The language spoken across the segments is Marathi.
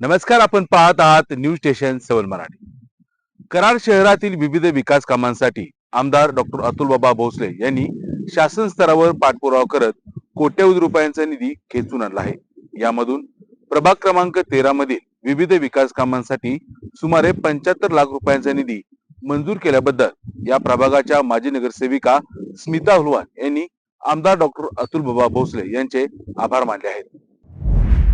नमस्कार आपण पाहत आहात news station seven Marathi. Karad शहरातील विविध विकास कामांसाठी आमदार डॉक्टर अतुल बाबा भोसले यांनी शासन स्तरावर पाठपुरावा करत कोट्यवधी रुपयांचा निधी खेचून आणला आहे. यामधून प्रभाग क्रमांक तेरा मधील विविध विकास कामांसाठी सुमारे पंच्याहत्तर लाख रुपयांचा निधी मंजूर केल्याबद्दल या प्रभागाच्या माजी नगरसेविका स्मिता हुलवान यांनी आमदार डॉक्टर अतुल बाबा भोसले यांचे आभार मानले आहेत.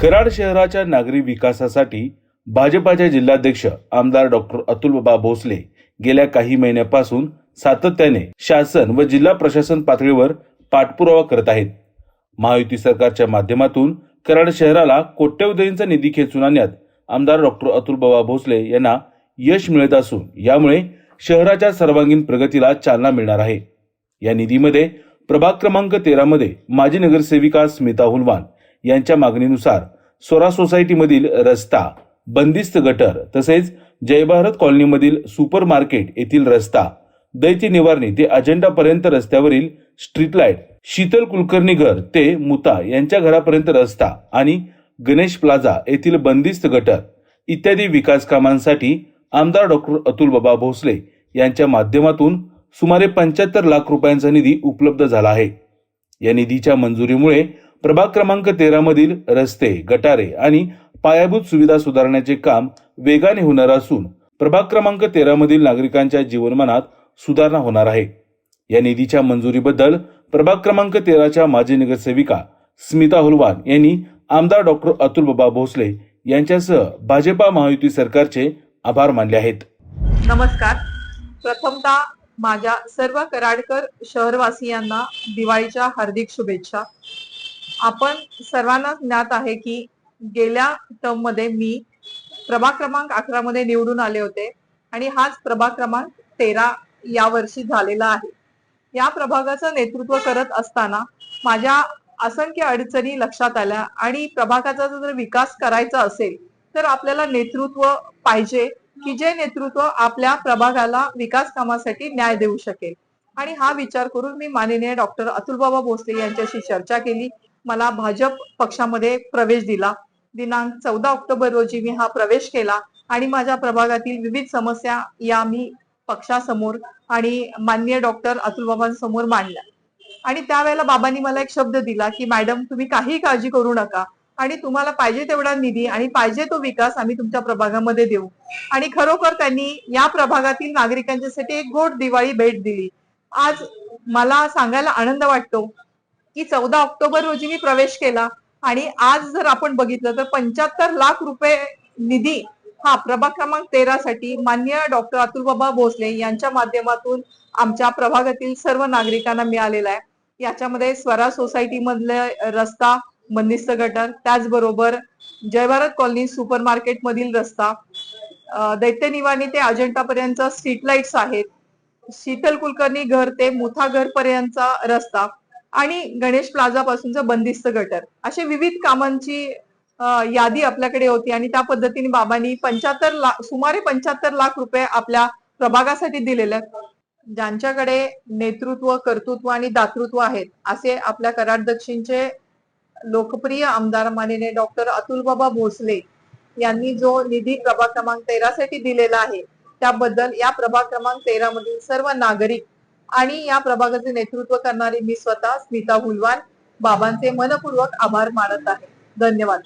कराड शहराच्या नागरी विकासासाठी भाजपाचे जिल्हाध्यक्ष आमदार डॉक्टर अतुलबाबा भोसले गेल्या काही महिन्यापासून सातत्याने शासन व जिल्हा प्रशासन पातळीवर पाठपुरावा करत आहेत. महायुती सरकारच्या माध्यमातून कराड शहराला कोट्यवधींचा निधी खेचून आणण्यात आमदार डॉक्टर अतुलबाबा भोसले यांना यश मिळत असून यामुळे शहराच्या सर्वांगीण प्रगतीला चालना मिळणार आहे. या निधीमध्ये प्रभाग क्रमांक तेरामध्ये माजी नगरसेविका स्मिता हुलवान यांच्या मागणीनुसार स्वरा सोसायटीमधील रस्ता बंदिस्त गटर तसेच जयभारत कॉलनीमधील सुपर मार्केट येथील रस्ता दैत्य निवारणी ते अजेंडापर्यंत रस्त्यावरील स्ट्रीट लाइट शीतल कुलकर्णी घर ते मुता यांच्या घरापर्यंत रस्ता आणि गणेश प्लाझा येथील बंदिस्त गटर इत्यादी विकास कामांसाठी आमदार डॉक्टर अतुल बाबा भोसले यांच्या माध्यमातून सुमारे पंच्याहत्तर लाख रुपयांचा निधी उपलब्ध झाला आहे. या निधीच्या मंजुरीमुळे प्रभाग क्रमांक तेरा मधील रस्ते गटारे आणि पायाभूत सुविधा सुधारण्याचे काम वेगाने होणार असून प्रभाग क्रमांक तेरा मधील नागरिकांच्या जीवनमानात सुधारणा होणार आहे. या निधीच्या मंजुरीबद्दल प्रभाग क्रमांक तेराच्या माजी नगरसेविका स्मिता हुलवान यांनी आमदार डॉक्टर अतुल बाबा भोसले यांच्यासह भाजपा महायुती सरकारचे आभार मानले आहेत. नमस्कार. प्रथमतः माझ्या सर्व कराडकर शहरवासियांना दिवाळीच्या हार्दिक शुभेच्छा. आपण सर्वांना ज्ञात आहे की गेल्या टर्ममध्ये मी प्रभाग क्रमांक अकरा मध्ये निवडून आले होते आणि हाच प्रभाग क्रमांक तेरा या वर्षी झालेला आहे. या प्रभागाचं नेतृत्व करत असताना माझ्या असंख्य अडचणी लक्षात आल्या आणि प्रभागाचा जर विकास करायचा असेल तर आपल्याला नेतृत्व पाहिजे की जे नेतृत्व आपल्या प्रभागाला विकास कामासाठी न्याय देऊ शकेल. आणि हा विचार करून मी माननीय डॉक्टर अतुलबाबा भोसले यांच्याशी चर्चा केली. मला भाजप पक्षामध्ये प्रवेश दिला. दिनांक चौदा ऑक्टोबर रोजी मी हा प्रवेश केला आणि माझ्या प्रभागातील विविध समस्या या मी पक्षासमोर आणि माननीय डॉक्टर अतुल बाबांसमोर मांडल्या. आणि त्यावेळेला बाबांनी मला एक शब्द दिला की मॅडम तुम्ही काही काळजी करू नका. आणि तुम्हाला पाहिजे तेवढा निधी आणि पाहिजे तो विकास आम्ही तुमच्या प्रभागामध्ये देऊ. आणि खरोखर त्यांनी या प्रभागातील नागरिकांच्यासाठी एक गोड दिवाळी भेट दिली. आज मला सांगायला आनंद वाटतो की चौदा ऑक्टोबर रोजी मी प्रवेश केला. आणि आज जर आपण बघितलं तर पंच्याहत्तर लाख रुपये निधी हा प्रभाग क्रमांक तेरा साठी मान्य डॉक्टर अतुल बाबा भोसले यांच्या माध्यमातून आमच्या प्रभागातील सर्व नागरिकांना मिळालेला आहे. याच्यामध्ये स्वरा सोसायटी मधले रस्ता बंदिस्त गटर त्याचबरोबर Jai Bharat colony super market मधील रस्ता दैत्यनिवाणी दैत्य निवाणी ते अजंठापर्यंत स्ट्रीट लाईट्स आहेत शीतल कुलकर्णी घर ते मुथा घर पर्यंतचा रस्ता आणि गणेश प्लाझा पासूनचं बंदिस्त गटर. असे विविध कामांची यादी आपल्याकडे होती आणि त्या पद्धतीने बाबांनी पंच्याहत्तर लाख सुमारे पंच्याहत्तर लाख रुपये आपल्या प्रभागासाठी दिलेले. ज्यांच्याकडे नेतृत्व कर्तृत्व आणि दातृत्व आहेत असे आपल्या कराड दक्षिणचे लोकप्रिय आमदार माननीय डॉक्टर अतुल बाबा भोसले यांनी जो निधी प्रभाग क्रमांक तेरा साठी दिलेला आहे त्याबद्दल या प्रभाग क्रमांक तेरा मधील सर्व नागरिक आणि या प्रभागाचे नेतृत्व करणारी मी स्वतः स्मिता हुलवान बाबांचे मनपूर्वक आभार मानत आहे. धन्यवाद.